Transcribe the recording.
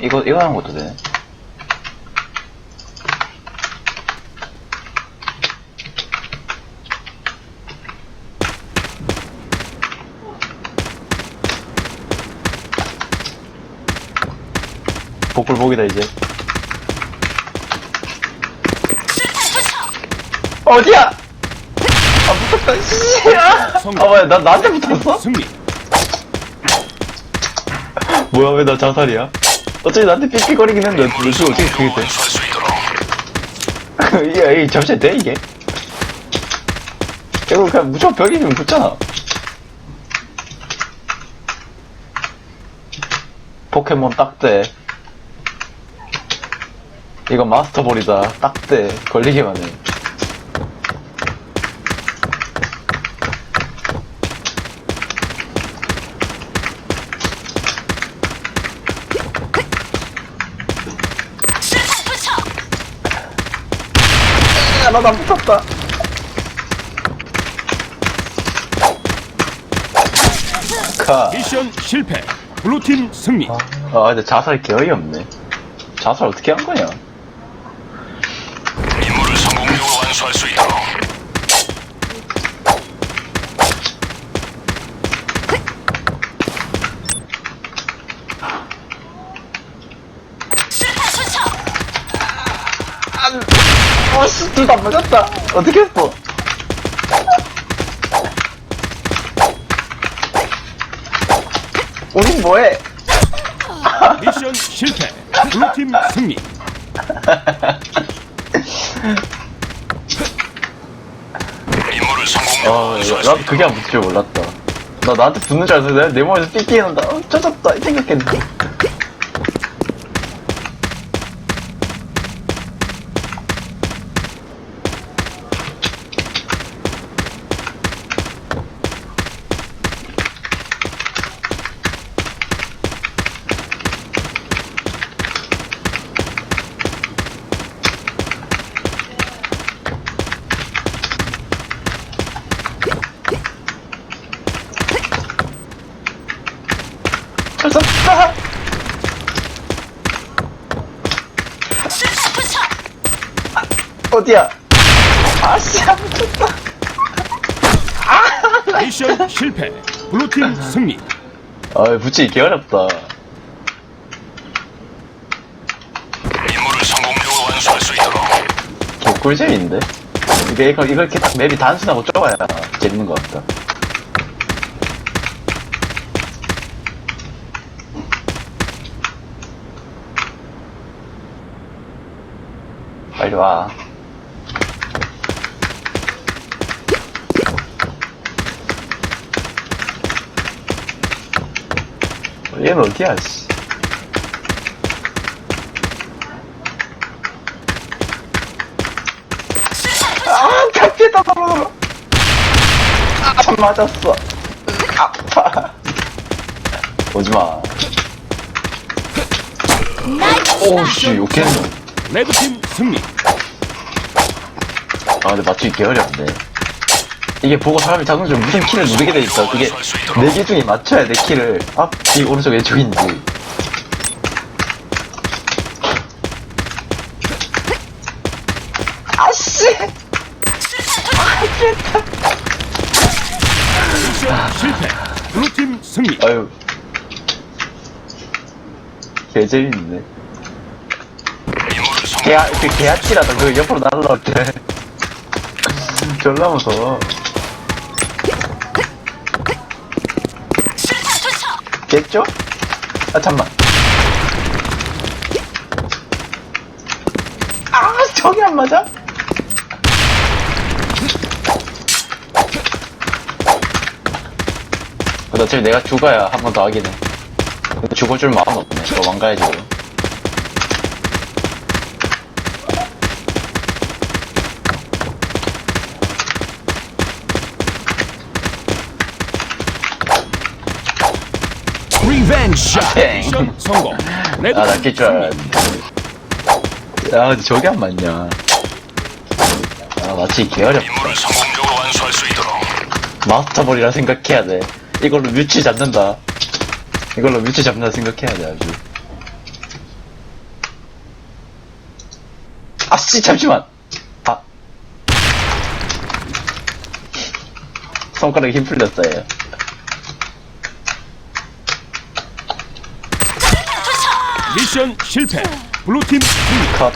이거, 이거 하는 것도 되네. 복불복이다, 이제. 어디야? 아, 무섭다, 씨! 아, 아, 뭐야, 나, 나한테 붙었어? 승리. 뭐야, 왜 나 자살이야? 어차피 나한테 삑삑거리긴 했는데, 도대체 어떻게 그게 돼? 이게, 이게 잠시 돼, 이게? 이거 그냥 무조건 벽이면 붙잖아. 포켓몬 딱대. 이거 마스터볼이다. 딱대. 걸리기만 해. 야, 나나 붙었다. 가. 미션 실패. 블루팀 승리. 아, 근데 자살 개 어이 없네. 자살 어떻게 한 거냐? 임무를 성공적으로 완수할 수 있도 록 어씨, 둘 다 맞았다. 어떻게 했어? 우린 뭐해? 미션 실패. 블루팀 승리. 임무를 아, 성공적으로 완수할 수 나도 있도록 그게 안 붙을 줄 몰랐다. 나 나한테 붙는 줄 알았는데 내 몸에서 삐삐 난다. 어, 젖었다. 이 생각했는데. 젖었다. 어디야? 아씨, 안 붙었다. 미션 실패. 블루팀 승리. 아, 붙이기 개 어렵다. 임무를 성공적으로 완수할 수 있도록 개꿀잼인데? 이게 이거 이렇게 딱 맵이 단순하고 좁아야 재밌는 것 같다. 빨리 와. 얘는 어디야, 씨. 아, 잡히다, 너무. 아, 참 맞았어. 아파. 오지마. 오씨, 욕했네. 레드팀 승리. 아, 근데 맞추기 개 어렵네. 이게 보고 사람이 자동 좀 무슨 키를 누르게 되니까 그게 네 개 중에 맞춰야 돼, 키를. 앞, 뒤, 오른쪽, 왼쪽인지. 아씨! 미션 실패. 블루팀 승리. 아유. 개 재밌네. 임무를 성공 개야, 그 개야치라다 그 옆으로 날라올 때. 졸라 무서워. 겠죠? 아, 잠만. 아, 저기 안 맞아? 근데 어차피 내가 죽어야 한 번 더 하긴 해. 근데 죽을 줄 마음 없네. 도망가야지. 리벤지 아, 땡. 미션 성공. 아, 낚일 줄 알았네. 아, 근데 저게 안 맞냐. 아, 맞히기 어렵다. 마스터볼이라 생각해야 돼. 이걸로 뮤치 잡는다. 이걸로 뮤치 잡는다 생각해야 돼, 아주. 아, 씨, 잠시만! 아. 손가락이 힘 풀렸어요. 미션 실패. 블루팀 승리. 컷